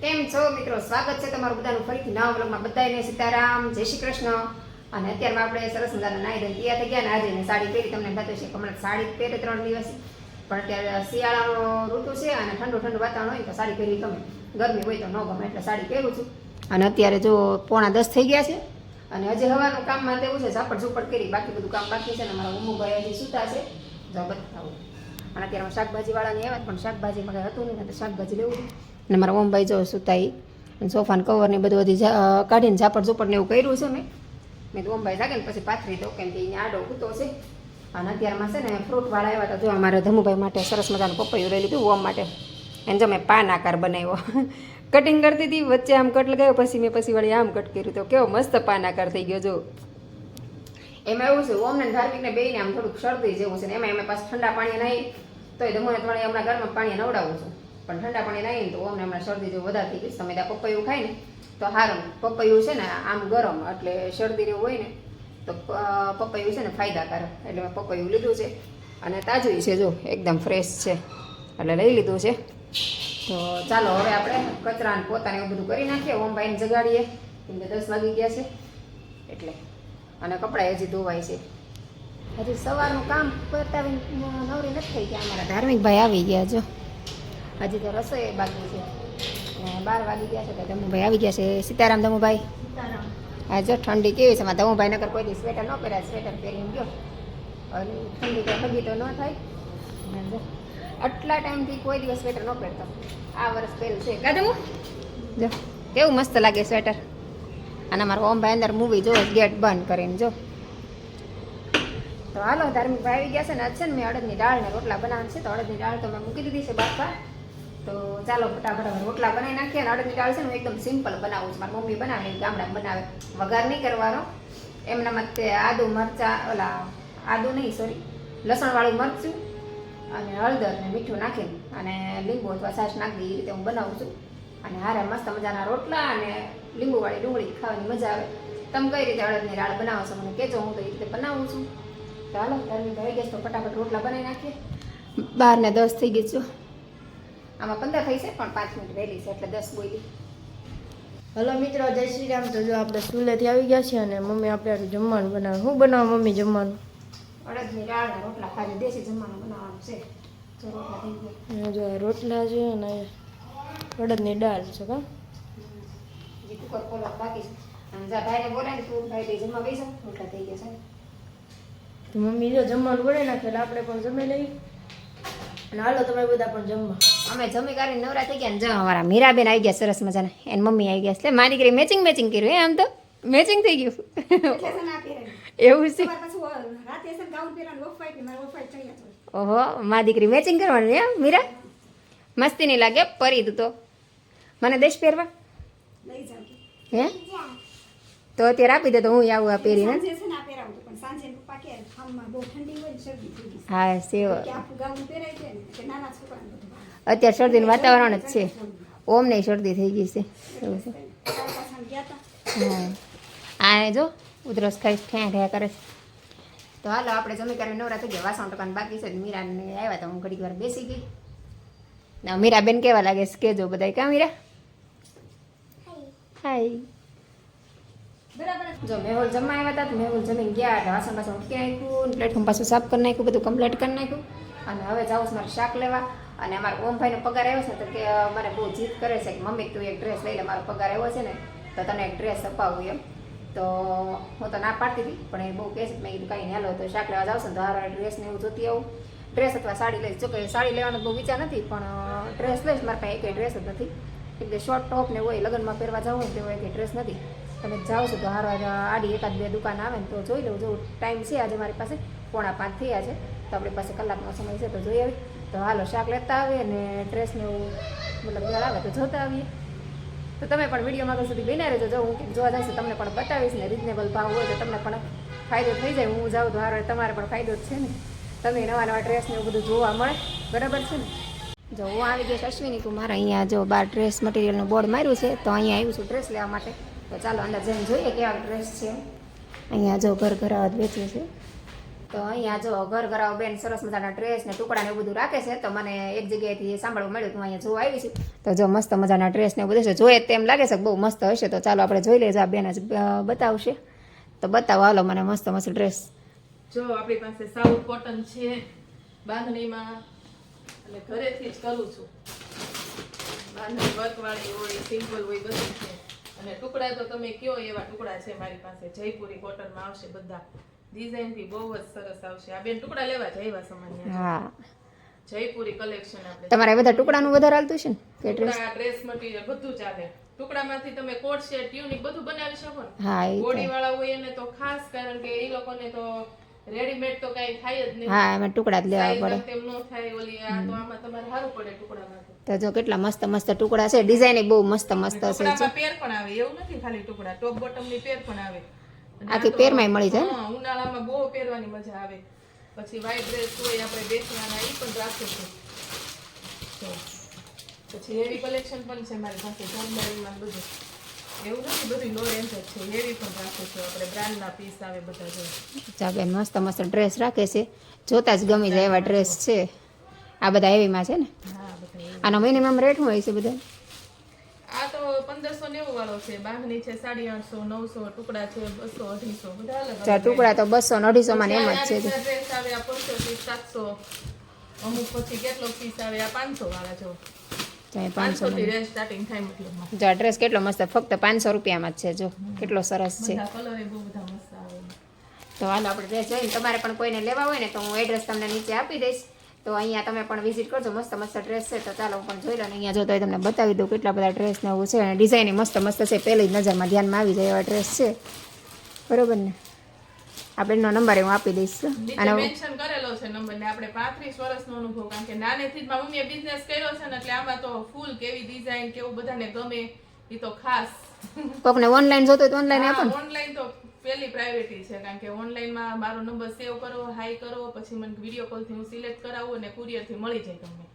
કેમ છો મિત્રો? સ્વાગત છે તમારું બધાનું ફરીથી નવા બ્લોગમાં બધાને સીતારામ, જય શ્રી કૃષ્ણ. અને અત્યારમાં આપણે સરસ મજાના નાઈ ધોઈને તૈયાર થઈ ગયા ને આજે સાડી પહેરી. તમને બતાવી છે હમણાં સાડી પહેરે ત્રણ દિવસ. પણ અત્યારે શિયાળાનો ઋતુ છે અને ઠંડુ ઠંડુ વાતાવરણ હોય તો સાડી પહેરવી ગમે. ગરમી હોય તો ન ગમે, એટલે સાડી પહેરું છું. અને અત્યારે જો પોણા દસ થઈ ગયા છે અને હજી હવાનું કામમાં તેવું છે. ઝાપડ ઝૂપડ કરી બાકી બધું કામ બાકી છે અને મારા ઉમુભાઈ હજી સૂતા છે. જો બતાવું. અને અત્યારે શાકભાજીવાળાની આવ્યા, પણ શાકભાજીમાં કંઈ હતું નહીં, તો શાકભાજી લેવું અને મારા ઓમભાઈ જો સુતાઈ અને સોફાને કવર ને બધું બધી કાઢીને ઝાપડ ઝુપડને એવું કર્યું છે મેં. મેં તો ઓમભાઈ લાગે ને પછી પાથરી દઉં કેમ કે એને આડો કૂતો છે. અને અત્યારમાં છે ને ફ્રૂટવાળા આવ્યા હતા, જો અમારા ધમુભાઈ માટે સરસ મજાનું પપૈયું લઈ લીધું ઓમ માટે. એને જો મેં પાન આકાર બનાવ્યો. કટિંગ કરતી હતી, વચ્ચે આમ કટ લગાવ્યો, પછી મેં પછી વળી આમ કટ કર્યું. તો કેવો મસ્ત પાન આકાર થઈ ગયો, જો. એમાં એવું છે ઓમ ને ધાર્મિકને બેને આમ થોડુંક શરદી જેવું છે ને એમાં એમાં પાછું ઠંડા પાણી નહીં, તોય ધમુને તમારે હમણાં ઘરમાં પાણી નવડાવું છું. પણ ઠંડા પાણી નહીં તો ઓમને હમણાં શરદી જો વધારે થઈ ગઈ તમે ત્યાં પપૈયું ખાય ને, તો સારું પપૈયું છે ને આમ ગરમ, એટલે શરદી રહેવું હોય ને, તો પપૈયું છે ને ફાયદાકારક. એટલે મેં પપૈયું લીધું છે અને તાજું છે જો, એકદમ ફ્રેશ છે. એટલે લઈ લીધું છે. તો ચાલો હવે આપણે કચરાને પોતાને એવું બધું કરી નાખીએ. ઓમભાઈને જગાડીએ. કેમ કે દસ વાગી ગયા છે. એટલે અને કપડાં હજી ધોવાય છે. હજી સવારનું કામ કરતા નવરી નથી થઈ ગયા. અમારા ધાર્મિક ભાઈ આવી ગયા જો. હજી તો રસોઈ બાકી છે. બાર વાગી ગયા છે તો ધમુભાઈ આવી ગયા છે. સીતારામ ધમુભાઈ? હા જો ઠંડી કેવી છે? મારા ધમુભાઈ નગર કોઈ સ્વેટર ન પહેર્યા સ્વેટર પહેરીને ગયો. અને ઠંડી તો હજી તો ન થાય આટલા ટાઈમથી કોઈ દિવસ સ્વેટર ન પહેરતો. આ વર્ષ પહેલું છે. કાધમુ જો કેવું મસ્ત લાગે સ્વેટર અને મારો ઓમભાઈ અંદર મૂવી જો ગેટ બંધ કરીને. જો. તો હાલો ધાર્મિક ભાઈ આવી ગયા છે ને આજ છે ને મેં અડદની દાળ ને રોટલા બનાવવાનું છે. તો અડદની દાળ તો મેં મૂકી દીધી છે બાફા તો ચાલો ફટાફટ હવે રોટલા બનાવી નાખીએ અને અડદની દાળ છે ને હું એકદમ સિમ્પલ બનાવું છું. મારી મમ્મી બનાવે ગામડા બનાવે. વઘાર નહીં કરવાનો. એમના મતે આદુ, મરચા, ઓલા આદુ નહીં સોરી લસણવાળું મરચું અને હળદર ને મીઠું નાખીને અને લીંબુ અથવા છાશ નાખી એ રીતે હું બનાવું છું. અને હારે મસ્ત મજાના રોટલા અને લીંબુવાળી ડુંગળી ખાવાની મજા આવે. તમે કઈ રીતે અડદની દાળ બનાવો છો મને કહેજો, હું તો એ રીતે બનાવું છું. તો હાલો ગરમી થઈ ગયા તો ફટાફટ રોટલા બનાવી નાખીએ. બાર ને દસ થઈ ગઈ છું. આમાં પંદર થઈ છે પણ પાંચ મિનિટ વહેલી છે એટલે દસ બોલી. હલો મિત્રો જય શ્રી રામ. તો જો આપણે સ્કૂલેથી આવી ગયા છીએ અને મમ્મી આપણે જમવાનું બનાવે શું બનાવો મમ્મી જમવાનું? અડદની દાળના રોટલા. ખાલી દેશી જમવાનું બનાવવાનું છે. જો રોટલા થઈ ગયા. જો રોટલા છે અને અડદની દાળ છે કા જે કુકર ખોલો બાકી છે. અને જા ભાઈને બોલાવી તું ભાઈ જમવા બેસો રોટલા થઈ ગયા છે. તો મમ્મી જો જમવાનું બનાવી નાખે એટલે આપણે પણ જમી લઈએ. અને હાલો તમે બધા પણ જમવા. અમે જમી કરીને નવરા થઈ ગયા ને જો અમારા મીરાબેન આવી ગયા સરસ મજાના. એન મમ્મી આવી ગયા એટલે મારી દીકરી મેચિંગ મેચિંગ કર્યું એ આમ તો? મેચિંગ થઈ ગયું. એવું છે. ઓહો મારી દીકરી મેચિંગ કરવાની એમ મીરા? મસ્તી નહીં લાગે પરી તું. તો મને દેશ પહેરવા? હે? તો અત્યારે આપી દે તો હું આવું આ પહેરીને. હા સેવ. અત્યારે શરદીનું વાતાવરણ જ છે. ઓમ નહીં શરદી થઈ ગઈ છે. એવું છે. હા. આ જો, ઉધરસ ખાઈ ઠ્યા ઠ્યા કરે છે. તો હાલો, આપણે જમી કરીને નવરા થઈ ગયા. વાસણ ટકાને બાકી છે. મીરાને આવ્યા તો હું ઘડીક વાર બેસી ગઈ. ના, મીરાબેન કેવા લાગે છે? કેજો બધા કા મીરા? હાય. જો, મેહુલ જમવા આવ્યા હતા તો મેહુલ જમીને ગયા એટલે વાસણ પાછળ ઉઠી નાખ્યું પ્લેટફોર્મ પાછું સાફ કરી નાખ્યું, બધું કમ્પ્લીટ કરી નાખ્યું. અને હવે જાઉં છું મારે શાક લેવા. અને અમારા ઓમભાઈનો પગાર આવ્યો છે, તો કે મને બહુ જીદ કરે છે કે, મમ્મી, તું એક ડ્રેસ લઈ લે, મારો પગાર આવ્યો છે ને, તો તને એક ડ્રેસ અપાવું એમ. તો હું તો ના પાડતી હતી, પણ એ બહુ કહે છે મેં કીધું કાંઈ હાલો, તો શાક જાવશે ને, તો હારા ડ્રેસ ને એવું જોતી આવું. ડ્રેસ અથવા સાડી લઈશ. જો કે સાડી લેવાનો બહુ વિચાર નથી, પણ ડ્રેસ લઈશ. મારા પાસે એકેય ડ્રેસ જ નથી. એટલે શોર્ટ ટોપ ને હોય, લગ્નમાં પહેરવા જવું હોય તેવો એકેય ડ્રેસ નથી. તમે જાઓ છો તો હારવાર આડી એકાદ બે દુકાન આવે ને, તો જોઈ લઉં જો ટાઈમ છે આજે મારી પાસે, પોણા પાંચ થયા છે, તો આપણી પાસે કલાકનો સમય છે, તો જોઈ આવી. તો હાલો, શાક લેતા આવીએ ને ડ્રેસને એવું, મતલબ આવે તો જોતા આવીએ. તો તમે પણ વિડીયોમાં આગળ સુધી બિના રહેજો. જો હું જોવા છું, તમને પણ બતાવીશ ને રિઝનેબલ ભાવ હોય તો તમને પણ ફાયદો થઈ જાય. હું જાઉં તો હારો, તમારે પણ ફાયદો જ છે ને. તમે નવા નવા ડ્રેસને એવું બધું જોવા મળે. બરાબર છે ને? જો હું આવી ગઈ અશ્વિની, તું કુમાર અહીંયા જો બાર ડ્રેસ મટીરિયલનું બોર્ડ માર્યું છે, તો અહીંયા આવ્યું છું ડ્રેસ લેવા માટે. તો ચાલો, અંદર જઈને જોઈએ કેવા ડ્રેસ છે અહીંયા જો ઘર ઘર વેચે છે. તો અહીંયા જો ઘર ઘરાવ બેન સરસ મજાના ડ્રેસ ને ટુકડા ને એવું બધું રાખે છે, તો મને એક જગ્યાએથી સાંભળવા મળ્યું હું અહીંયા જોવા આવી છું. તો જો મસ્ત મજાના ડ્રેસ ને એવું બધું છે જોઈએ તેમ લાગે છે બહુ મસ્ત હશે, તો ચાલો આપણે જોઈ લઈએ આ બેન જ બતાવશે. તો બતાવો, હાલો, મને મસ્ત મસ્ત ડ્રેસ જો આપણી પાસે સાઉથ કોટન છે, બાંધણીમાં, અને ઘરેથી જ કરું છું. બાંધણી વર્કવાળી હોય, સિમ્પલ હોય, બધું છે. અને ટુકડા તો તમે કયો એવા ટુકડા છે મારી પાસે? જયપુરી કોટનમાં આવશે બધા. ડિઝાઇનથી બહુ જ સરસ આવશે. આ બેન ટુકડા લેવા જઈવા આવ્યા હા. જયપુરી કલેક્શન આપણે તમારે બધા ટુકડાનું વધારે હાલતું છે ને કે ડ્રેસ ડ્રેસ મટીરિયલ બધું ચાલે ટુકડામાંથી તમે કોટ સેટ ટ્યુનિક બધું બનાવી શકો ને. હા બોડી વાળા હોય એને તો ખાસ કારણ કે એ લોકોને તો રેડીમેડ તો કઈ થાય જ નહીં. હા એમાં ટુકડા જ લેવા પડે. તેમ નો થાય ઓલી આ તો આમાં તમારે સારું પડે ટુકડામાં તો જો કેટલા મસ્ત મસ્ત ટુકડા છે. ડિઝાઇન બહુ મસ્ત મસ્ત છે પેર પણ આવે. એવું નથી ખાલી ટુકડા. ટોપ બોટમની પેર પણ આવે. આખી પેરમાંય મળી જાય ને? હા, ઉનાળામાં બહુ પહેરવાની મજા આવે. પછી વાઈટ ડ્રેસ હોય આપણે બેસવાના એ પણ રાખે છે. પછી હેવી કલેક્શન પણ છે મારી પાસે જોમદારીમાં બધું. એવું નથી બધું લો રેન્જ જ છે. હેવી પણ રાખે છે. આપણે બ્રાન્ડના પીસ આવે બધા જો મસ્ત મસ્ત ડ્રેસ રાખે છે. જોતા જ ગમી જાય એવા ડ્રેસ છે. આ બધા હેવીમાં છે ને? હા આનો મિનિમમ રેટ હોય છે બધા વાળો છે બાંધણી છે સાડી આઠસો નવસો ટુકડા છે બસો અઢીસો બધા ટુકડા તો બસો ને અઢીસો માં એમ જ છે ડ્રેસ આવે આ પાંચસો પીસ સાતસો. અમુક પછી કેટલો પીસ આવે આ પાંચસો વાળા જો. પાંચસો થી સ્ટાર્ટિંગ થાય જો ડ્રેસ કેટલો મસ્ત ફક્ત પાંચસો રૂપિયામાં જ છે જો. કેટલો સરસ છે. કલર એ બહુ બધા મસ્ત આવે. તો હાલ આપણે ડ્રેસ જોઈને તમારે પણ કોઈને લેવા હોય ને તો હું એડ્રેસ તમને નીચે આપી દઈશ. તો અહીંયા તમે પણ વિઝિટ કરજો મસ્ત મસ્ત ડ્રેસ છે. તો ચાલો હું પણ જોઈ લો ને અહીંયા જો તો તમને બતાવી દઉં કેટલા બધા ડ્રેસ ને એવું છે. અને ડિઝાઇન મસ્ત મસ્ત છે. પહેલી નજરમાં ધ્યાનમાં આવી જાય એવા ડ્રેસ છે. બરોબર ને? આપણે એનો નંબર હું આપી દઈશ. અને મેન્શન કરેલો છે નંબર ને. આપણે પાંત્રીસ વર્ષનો અનુભવ કારણ કે નાનેથી જ મારી મમ્મીએ બિઝનેસ કર્યો છે ને એટલે આમાં તો ફૂલ કેવી ડિઝાઇન કેવું બધાને ગમે એ તો ખાસ. કોકને ઓનલાઈન જોતો હોય તો ઓનલાઈન આપો ઓનલાઈન તો પેલી પ્રાયોરિટી છે કારણ કે ઓનલાઈનમાં મારો નંબર સેવ કરો હાઈ કરો પછી મને વીડિયો કોલથી હું સિલેક્ટ કરાવું અને કુરિયરથી મળી જાય તમને.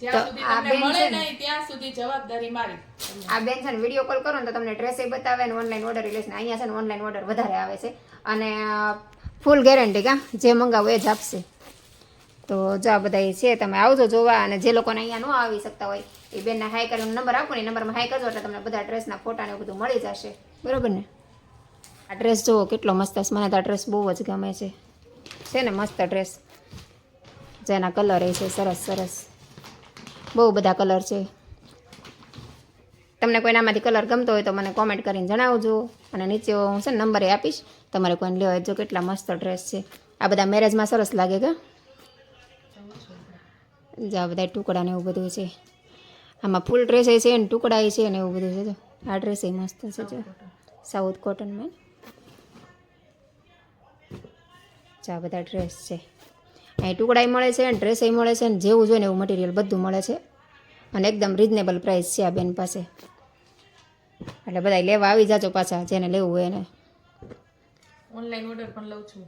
જ્યાં સુધી તમને મળે નહીં ત્યાં સુધી જવાબદારી મારી. આ બેન છે વીડિયો કોલ કરો ને તો તમને ડ્રેસ બતાવે ને ઓનલાઈન ઓર્ડર ને અહીંયા છે ને ઓનલાઈન ઓર્ડર વધારે આવે છે. અને ફૂલ ગેરંટી કા જે મંગાવો એ જ આપશે. તો જો આ બધા છે તમે આવજો જોવા અને જે લોકોને અહીંયા ન આવી શકતા હોય એ બેનને હાઈ કરીને નંબર આપો ને નંબરમાં હાઈ કરજો એટલે તમને બધા ડ્રેસના ફોટા ને બધું મળી જશે. બરોબર ને? આ ડ્રેસ જુઓ, કેટલો મસ્ત છે. મને તો આ ડ્રેસ બહુ જ ગમે છે. છે ને મસ્ત ડ્રેસ જેના કલર એ છે, સરસ સરસ. બહુ બધા કલર છે. તમને કોઈનામાંથી કલર ગમતો હોય તો મને કોમેન્ટ કરીને જણાવજો. અને નીચે હું છે ને નંબર એ આપીશ. તમારે કોઈને લેવા જો કેટલા મસ્ત ડ્રેસ છે. આ બધા મેરેજમાં સરસ લાગે કે? જા, બધા ટુકડા ને એવું બધું છે. આમાં ફૂલ ડ્રેસ છે ને ટુકડા એ છે ને એવું બધું છે. જો, આ ડ્રેસ એ મસ્ત છે, જો. સાઉથ કોટનમાં જો આ બધા ડ્રેસ છે. અહીં ટુકડાય મળે છે અને ડ્રેસય મળે છે ને જેવું જોઈએ ને એવું મટીરિયલ બધું મળે છે. અને એકદમ રિઝનેબલ પ્રાઇસ છે આ બેન પાસે. એટલે બધા લેવા આવી જાજો પાછા જેને લેવું હોય એને. ઓનલાઈન ઓર્ડર પણ લઉં છું.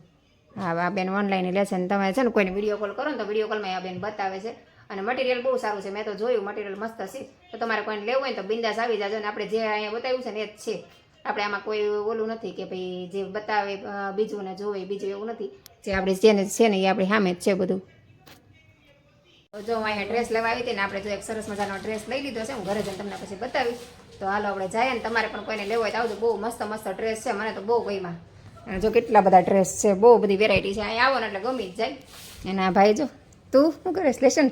હા આ બેન ઓનલાઈન લે છે ને તમે છે ને કોઈને વીડિયો કોલ કરો ને તો વીડિયો કોલમાં આ બેન બતાવે છે. અને મટીરિયલ બહુ સારું છે મેં તો જોયું મટીરિયલ મસ્ત છે. તો તમારે કોઈને લેવું હોય તો બિંદાસ આવી જાજો ને આપણે જે અહીંયા બતાવ્યું છે ને એ જ છે. આપણે આમાં કોઈ ઓલું નથી કે ભાઈ જે બતાવે બીજું ને જોવે, બીજું એવું નથી. જે આપણે જેને છે ને એ આપણી સામે જ છે બધું. જો હું અહીંયા ડ્રેસ લેવા આવી હતી ને આપણે જો એક સરસ મજાનો ડ્રેસ લઈ લીધો છે, હું ઘરે જઈને તમને પછી બતાવી તો હાલો આપણે જાય ને તમારે પણ કોઈને લેવો હોય તો આવજો. બહુ મસ્ત મસ્ત ડ્રેસ છે, મને તો બહુ અને જો કેટલા બધા ડ્રેસ છે, બહુ બધી વેરાયટી છે. અહીંયા આવો ને એટલે ગમી જ જાય. એના ભાઈ જો, તું શું કરે લેશન?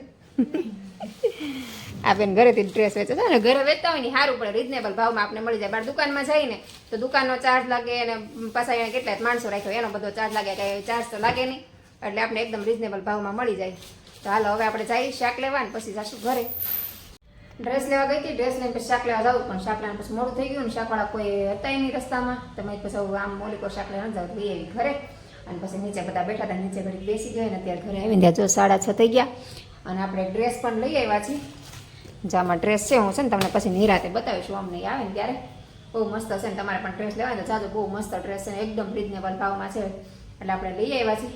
આ બેન ઘરેથી ડ્રેસ વેચે છે ને ઘરે વેચતા હોય ને સારું પડે. રિઝનેબલ ભાવમાં આપણે મળી જાય. બાર દુકાનમાં જઈને તો દુકાનનો ચાર્જ લાગે અને પાછા એને કેટલા માણસો રાખ્યો એનો બધો ચાર્જ લાગે. કાંઈ ચાર્જ તો લાગે નહીં. એટલે આપણે એકદમ રિઝનેબલ ભાવમાં મળી જાય. તો હાલો, હવે આપણે જઈએ શાક લેવા ને પછી જશું ઘરે. ડ્રેસ લેવા ગઈ હતી ડ્રેસ લઈને પછી શાક લેવા જવું, પણ શાક લેવાનું પછી મોડું થઈ ગયું ને શાકવાળા કોઈ હતા નહીં રસ્તામાં. તમે પછી આમ મોલી પર શાક લેવા જાવ લઈ આવી ઘરે. અને પછી નીચે બધા બેઠા હતા, નીચે ઘડી બેસી ગયા ને અત્યારે ઘરે આવીને ત્યાં જો સાડા છ થઈ ગયા. અને આપણે ડ્રેસ પણ લઈ આવ્યા છીએ. જામાં ડ્રેસ છે, હું છે ને તમને પછી નિરાતે બતાવીશું અમને આવે ને ત્યારે. બહુ મસ્ત છે ને તમારે પણ ડ્રેસ લેવા હોય તો જાજો, બહુ મસ્ત ડ્રેસ છે એકદમ રિઝનેબલ ભાવમાં છે. એટલે આપણે લઈ આવ્યા છીએ.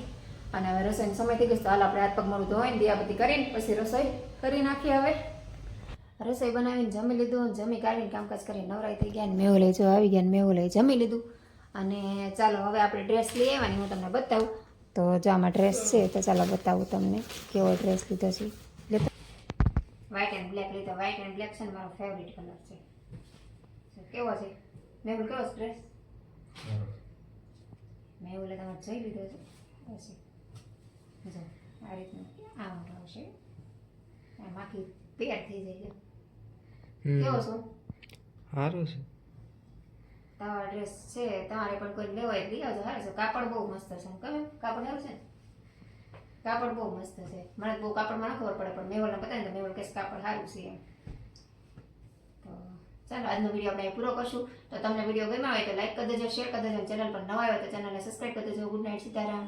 અને હવે રસોઈનો સમય થઈ ગયો તો હાલ આપણે હાથ પગ મોડું ધોઈને દિયાબત્તી કરીને પછી રસોઈ કરી નાખીએ હવે. રસોઈ બનાવીને જમી લીધું જમી કાઢીને કામકાજ કરીને નવરાઈ થઈ ગયા ને મેવું લઈ જો આવી ગયા ને મેવું લઈ જમી લીધું. અને ચાલો હવે આપણે ડ્રેસ લઈ આવ્યા હું તમને બતાવું. તો જો આમાં ડ્રેસ છે, તો ચાલો બતાવું તમને કેવો ડ્રેસ લીધો છે. વ્હાઇટ એન્ડ બ્લેક લીધો વ્હાઇટ એન્ડ બ્લેક છે ને મારો ફેવરિટ કલર છે. કેવો છે? મેહુલ કેવો છે ડ્રેસ મેહુલે તમારે જોઈ લીધો છે? પછી જો આ રીતનું. આ મોટો આવશે. આમ આખી તૈયાર થઈ જાય કેવો છો? સારું છે. તમારો ડ્રેસ છે તમારે પણ કોઈ લેવાય લઈ આવજો. સારું છે કાપડ બહુ મસ્ત છે. કાપડ સારું છે ને? કાપડ બહુ મસ્ત છે. મને બહુ કાપડમાં ન ખબર પડે, પણ મેવલને બતાવીને તો મેવલ કહેશે કાપડ સારું છે એમ. તો ચાલો, આજનો વીડિયો આપણે પૂરો કરશું. તો તમને વીડિયો ગમ્યો હોય તો લાઈક કરી દેજો શેર કરી દેજો ચેનલ પર નવા હોય તો ચેનલને સબસ્ક્રાઈબ કરી દેજો. Good night Sitaram.